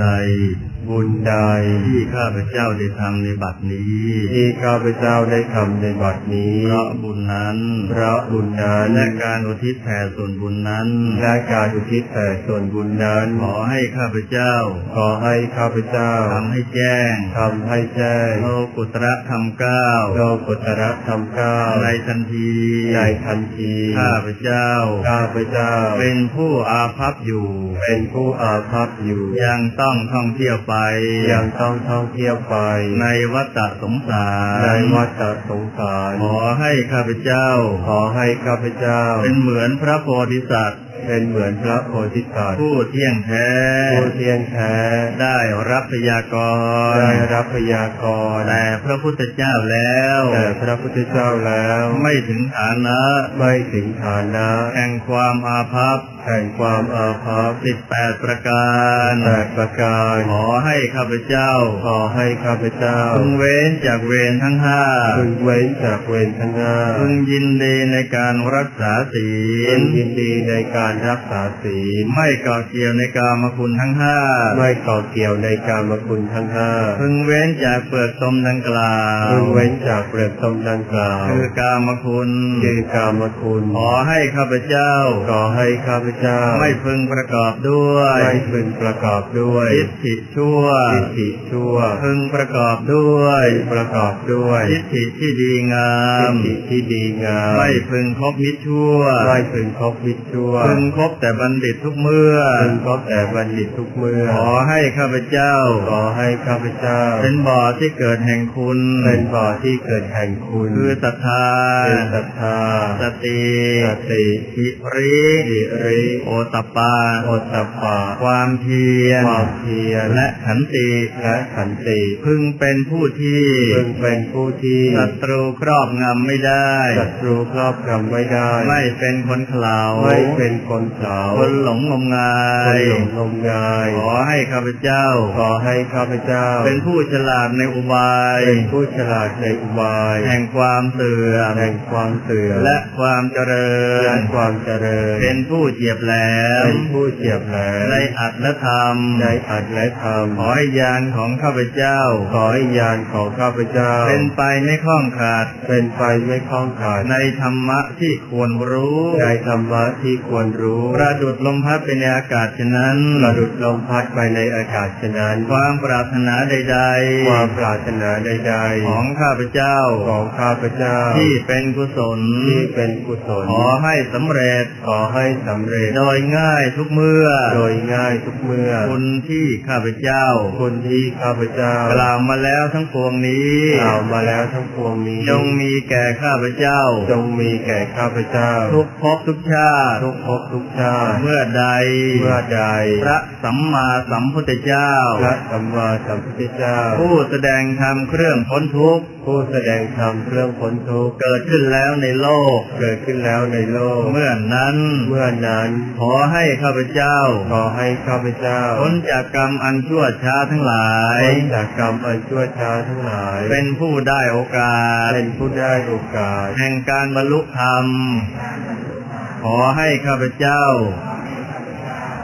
ใด บุญใดที่ข้าพเจ้าได้ทำในบัดนี้ ที่ข้าพเจ้าได้ทำในบัดนี้ เพราะบุญนั้น เพราะบุญนั้นและการอุทิศแผ่ส่วนบุญนั้นและการอุทิศแผ่ส่วนบุญนั้นขอให้ข้าพเจ้า ขอให้ข้าพเจ้าทำให้แจ้งทำให้แจ้งโลกุตระธรรมเก้าโลกุตระธรรมเก้าในทันทีในทันทีข้าพเจ้าข้าพเจ้า เป็นผู้อาภัพอยู่ เป็นผู้อาภัพอยู่ยังต้องท่องเที่ยวไป ยังต้องท่องเที่ยวไป ในวัฏสงสารในวัฏสงสาร ขอให้ข้าพเจ้า ขอให้ข้าพเจ้า เป็นเหมือนพระโพธิสัตว์ เป็นเหมือนพระโพธิสัตว์ผู้เที่ยงแท้ผู้เที่ยงแท้ ได้รับพยากรได้รับพยากรณ์แต่พระพุทธเจ้าแล้วแต่พระพุทธเจ้าแล้ว ไม่ถึงฐานะไม่ถึงฐานะแห่งความอาภัพแห่งความอาภัพสิบแปดประการแปดประการ ขอให้ข้าพเจ้า ขอให้ข้าพเจ้าพึงเว้นจากเวรทั้งห้าพึงเว้นจากเวรทั้งห้าพึงยินดีในการรักษาศีพึลงยินดีในการรักษาศีลไม่ก่อเกี่ยวในกามคุณทั้งห้าไม่ก่อเกี่ยวในการมคุณทั้งห้าพึงเว้นจากเปลือกตมดังกล่าวพึงเว้นจากเปลือกตมดังกล่าวคือกามคุณคือกามคุณขอให้ข้าพเจ้าขอให้ข้าพเจ้า ไม่พึงประกอบด้วยไม่พึงประกอบด้วยทิฏฐิชั่วทิฏฐิชั่ว พึงประกอบด้วยประกอบด้วยทิฏฐิที่ดีงาทิฏมฐิที่ดีงาม ไม่พึงคบมิตรชั่วไม่พึงคบมิตรชั่วพึงคบแต่บัณฑิตทุกเมื่อพึงคบแต่บัณฑิตทุกเมื่อ ขอให้ข้าพเจ้า ขอให้ข้าพเจ้า เป็นบ่อที่เกิดแห่งคุณ เป็นบ่อที่เกิดแห่งคุณ คือศรัทธาคือศรัทธา สติสติหิริหิริโอตปปาโอตตปปะความเพียรความเพียรและขันติและขันติ พึงเป็นผู้ที่พึงเป็นผู้ที่ศัตรูครอบงำไม่ได้ศัตรูครอบงำไม่ได้ ไม่เป็นคนเขลาไม่เป็นคนเขลาคนหลงงมงาคนยหลงงมงาย ขอให้ข้าพเจ้า ขอให้ข้าพเจ้า เป็นผู้ฉลาดในอุบาย เป็นผู้ฉลาดในอุบาย แห่งความเสื่อมแห่งความเสื่อมและความเจริและญความเจริญ เป็นผู้เจียบแหลมเป็นผู้เฉียบแหลมในอัตและธรรมในอัดและธรรมขอให้ญาณของข้าพเจ้า ขอให้ญาณของข้าพเจ้า เป็นไปไม่คล่องขาด เป็นไปไม่คล้องขาด ในธรรมะที่ควรรู้ ในธรรมะที่ควรรู้ประดุดลมพัดไปในอากาศฉะนั้นประดุดลมพัดไปในอากาศฉะนั้นความปรารถนาใดความปรารถนาใด ๆ ของข้าพเจ้าๆของข้าพเจ้า ที่เป็นกุศลที่เป็นกุศลขอให้สำเร็จขอให้สำเร็จ โดยง่ายทุกเมื่อ โดยง่ายทุกเมื่อคุณที่ข้าพเจ้าคนที่ข้าพเจ้ากล่าวมาแล้วทั้งปวงนี้กล่าวมาแล้วทั้งปวงนี้ จงมีแก่ข้าพเจ้า จงมีแก่ข้าพเจ้า ทุกภพทุกชาติทุกภพทุกชาติเมื่อใดเมื่อใด พระสัมมาสัมพุทธเจ้า พระสัมมาสัมพุทธเจ้า ผู้แสดงธรรมเครื่องพ้นทุกข์ผู้แสดงธรรมเครื่องพ้นทุกข์เกิดขึ้นแล้วในโลก เกิดขึ้นแล้วในโลก เมื่อนั้น เมื่อนั้นขอให้ข้าพเจ้า ขอให้ข้าพเจ้าพ้นจากกรรมอันชั่วช้าทั้งหลายพ้นจากกรรมอันชั่วช้าทั้งหลาย เป็นผู้ได้โอกาส เป็นผู้ได้โอกาส แห่งการบรรลุธรรม ขอให้ข้าพเจ้า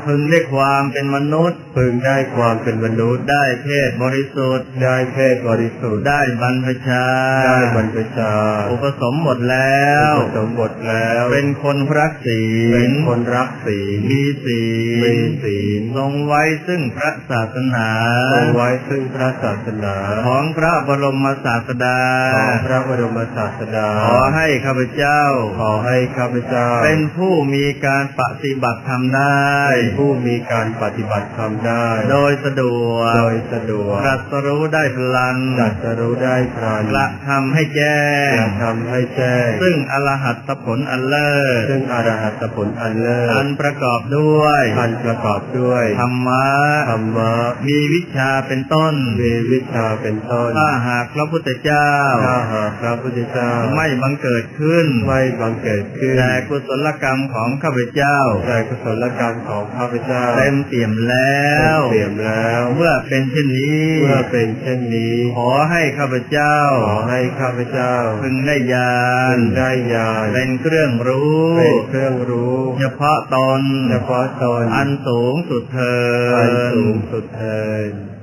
พึงได้ความเป็นมนุษย์ พึงได้ความเป็นมนุษย์ได้เพศบริสุทธิ์ ได้เพศบริสุทธิ์ได้บรรพชา ได้บรรพชา อุปสมบทแล้วอุปสมบทแล้ว เป็นคนรักศีเป็นลคนรักศีลมีศีมีลศีลทรงไว้ซึ่งพระศาสนาทรงไว้ซึ่งพระศาสนา ของพระบรมศาสดาของพระบรมศาสดา ขอให้ข้าพเจ้า ขอให้ข้าพเจ้า เป็นผู้มีการปฏิบัติธรรมได้เป็นผู้มีการปฏิบัติธรรมได้ โดยสะดวกโดยสะดวกตรัสรู้ได้พลันจัดสรู้ได้พรานกระทำให้แจ้งจะทำให้แจ้ง ซึ่งอรหัตผลอันเลิศซึ่งอรหัตผลอันเลิศอันประกอบด้วยอันประกอบด้วยธรรมะธรรมะมีวิชาเป็นต้นมีวิชาเป็นต้นถ้าหากพระพุทธเจ้าถ้าหากพระพุทธเจ้าไม่บังเกิดขึ้นไม่บังเกิดขึ้นแต่กุศลกรรมของข้าพเจ้าแต่กุศลกรรมของข้าข้าพเจ้าเต็มเปี่ยมแล้วเปี่ยมแล้ว เมื่อเป็นเช่นนี้เมื่อเป็นเช่นนี้ ขอให้ข้าพเจ้า ขอให้ข้าพเจ้า พึงได้ญาณได้ญาณเป็นเครื่องรู้เป็นเครื่องรู้ เฉพาะตนเฉพาะตนอันสูงสุดเถิอันดสูงสุดเทิน